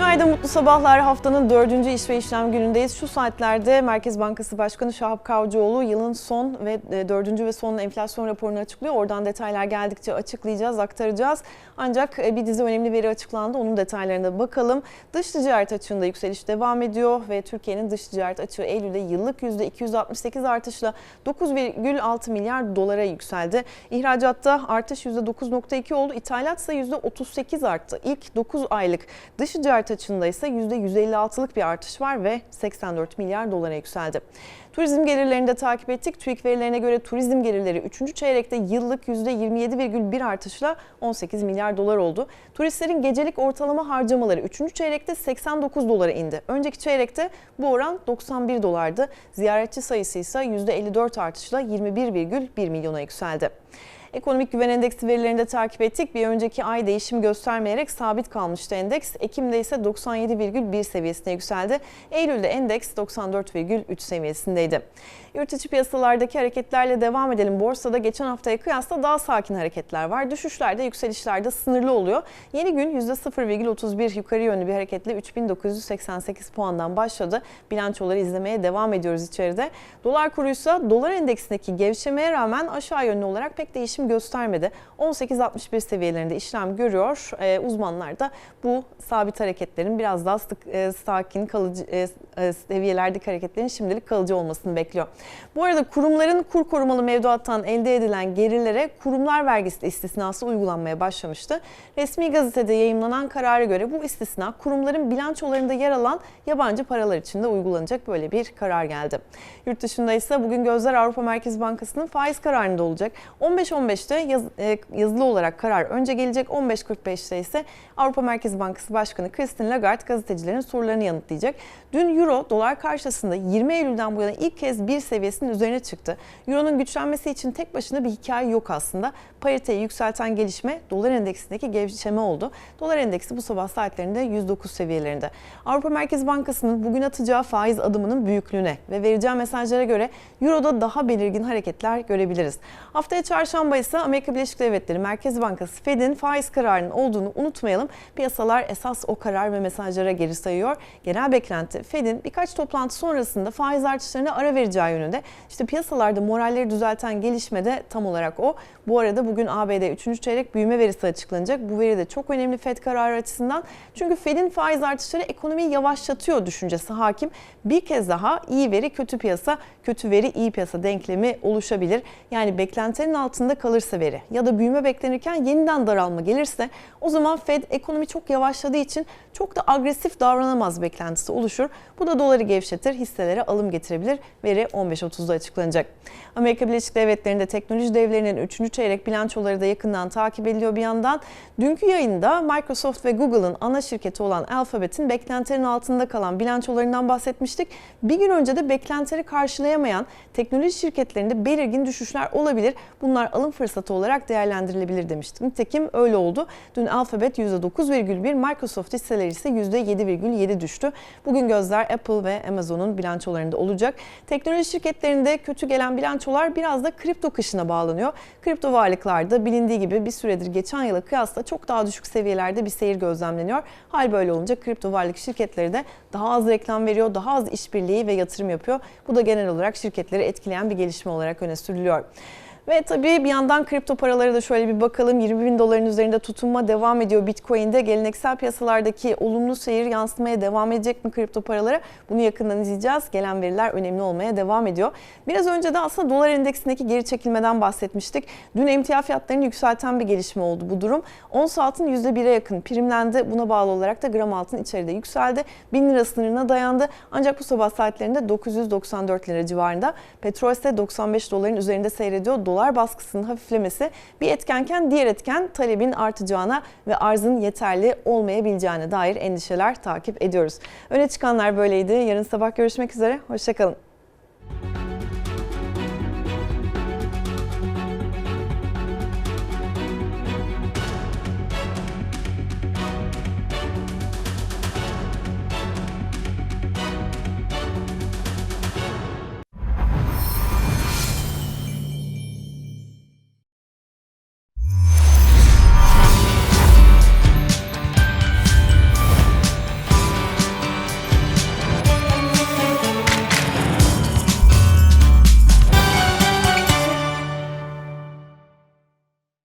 Günaydın, mutlu sabahlar. Haftanın dördüncü iş ve işlem günündeyiz. Şu saatlerde Merkez Bankası Başkanı Şahap Kavcıoğlu yılın son ve e, dördüncü ve son enflasyon raporunu açıklıyor. Oradan detaylar geldikçe açıklayacağız, aktaracağız. Ancak e, bir dizi önemli veri açıklandı. Onun detaylarına bakalım. Dış ticaret açığında yükseliş devam ediyor ve Türkiye'nin dış ticaret açığı Eylül'de yıllık %268 artışla 9,6 milyar dolara yükseldi. İhracatta artış %9,2 oldu. İthalat ise %38 arttı. İlk 9 aylık dış ticaret açığında ise %156'lık bir artış var ve 84 milyar dolara yükseldi. Turizm gelirlerini de takip ettik. TÜİK verilerine göre turizm gelirleri 3. çeyrekte yıllık %27,1 artışla 18 milyar dolar oldu. Turistlerin gecelik ortalama harcamaları 3. çeyrekte 89 dolara indi. Önceki çeyrekte bu oran 91 dolardı. Ziyaretçi sayısı ise %54 artışla 21,1 milyona yükseldi. Ekonomik güven endeksi verilerini de takip ettik. Bir önceki ay değişim göstermeyerek sabit kalmıştı endeks. Ekim'de ise 97,1 seviyesine yükseldi. Eylül'de endeks 94,3 seviyesindeydi. Yurt içi piyasalardaki hareketlerle devam edelim. Borsada geçen haftaya kıyasla daha sakin hareketler var. Düşüşlerde, yükselişlerde sınırlı oluyor. Yeni gün %0,31 yukarı yönlü bir hareketle 3988 puandan başladı. Bilançoları izlemeye devam ediyoruz içeride. Dolar kuruysa dolar endeksindeki gevşemeye rağmen aşağı yönlü olarak pek değişim göstermedi. 18.61 seviyelerinde işlem görüyor. Ee, uzmanlar da bu sabit hareketlerin biraz daha sık, e, sakin kalıcı e, e, seviyelerdeki hareketlerin şimdilik kalıcı olmasını bekliyor. Bu arada kurumların kur korumalı mevduattan elde edilen gerilere kurumlar vergisi istisnası uygulanmaya başlamıştı. Resmi gazetede yayımlanan karara göre bu istisna kurumların bilançolarında yer alan yabancı paralar için de uygulanacak böyle bir karar geldi. Yurt dışında ise bugün gözler Avrupa Merkez Bankası'nın faiz kararında olacak. 15.15'te yaz, e, yazılı olarak karar önce gelecek. 15.45'te ise Avrupa Merkez Bankası Başkanı Christine Lagarde gazetecilerin sorularını yanıtlayacak. Dün Euro dolar karşısında 20 Eylül'den bu yana ilk kez bir seviyesinin üzerine çıktı. Euro'nun güçlenmesi için tek başına bir hikaye yok aslında. Pariteyi yükselten gelişme dolar endeksindeki gevşeme oldu. Dolar endeksi bu sabah saatlerinde 109 seviyelerinde. Avrupa Merkez Bankası'nın bugün atacağı faiz adımının büyüklüğüne ve vereceği mesajlara göre Euro'da daha belirgin hareketler görebiliriz. Haftaya çarşamba ise Amerika Birleşik Devletleri Merkez Bankası Fed'in faiz kararının olduğunu unutmayalım. Piyasalar esas o karar ve mesajlara geri sayıyor. Genel beklenti Fed'in birkaç toplantı sonrasında faiz artışlarına ara vereceği yönünde. İşte piyasalarda moralleri düzelten gelişme de tam olarak o. Bu arada bugün ABD 3. çeyrek büyüme verisi açıklanacak. Bu veri de çok önemli Fed kararı açısından. Çünkü Fed'in faiz artışları ekonomiyi yavaşlatıyor düşüncesi hakim. Bir kez daha iyi veri kötü piyasa, kötü veri iyi piyasa denklemi oluşabilir. Yani beklentilerin altında kalırsa veri ya da büyüme beklenirken yeniden daralma gelirse o zaman Fed ekonomi çok yavaşladığı için çok da agresif davranamaz beklentisi oluşur. Bu da doları gevşetir, hisselere alım getirebilir. Veri 15.30'da açıklanacak. Amerika Birleşik Devletleri'nde teknoloji devlerinin 3. çeyrek bilançoları da yakından takip ediliyor bir yandan. Dünkü yayında Microsoft ve Google'ın ana şirketi olan Alphabet'in beklentilerin altında kalan bilançolarından bahsetmiştik. Bir gün önce de beklentileri karşılayamayan teknoloji şirketlerinde belirgin düşüşler olabilir. Bunlar alım fırsatı olarak değerlendirilebilir demiştik. Nitekim öyle oldu. Dün Alphabet %9,1, Microsoft hisseleri ise %7,7 düştü. Bugün gözler Apple ve Amazon'un bilançolarında olacak. Teknoloji şirketlerinde kötü gelen bilançolar biraz da kripto kışına bağlanıyor. Kripto varlıklarda bilindiği gibi bir süredir geçen yıla kıyasla çok daha düşük seviyelerde bir seyir gözlemleniyor. Hal böyle olunca kripto varlık şirketleri de daha az reklam veriyor, daha az işbirliği ve yatırım yapıyor. Bu da genel olarak şirketleri etkileyen bir gelişme olarak öne sürülüyor. Ve tabii bir yandan kripto paralara da şöyle bir bakalım. 20 bin doların üzerinde tutunma devam ediyor Bitcoin'de. Geleneksel piyasalardaki olumlu seyir yansımaya devam edecek mi kripto paralara? Bunu yakından izleyeceğiz. Gelen veriler önemli olmaya devam ediyor. Biraz önce de aslında dolar endeksindeki geri çekilmeden bahsetmiştik. Dün emtia fiyatlarını yükselten bir gelişme oldu bu durum. Ons altın %1'e yakın primlendi. Buna bağlı olarak da gram altın içeride yükseldi. 1000 lira sınırına dayandı. Ancak bu sabah saatlerinde 994 lira civarında. Petrol ise 95 doların üzerinde seyrediyor. Dolar dolar baskısının hafiflemesi bir etkenken diğer etken talebin artacağına ve arzın yeterli olmayabileceğine dair endişeler takip ediyoruz. Öne çıkanlar böyleydi. Yarın sabah görüşmek üzere. Hoşçakalın.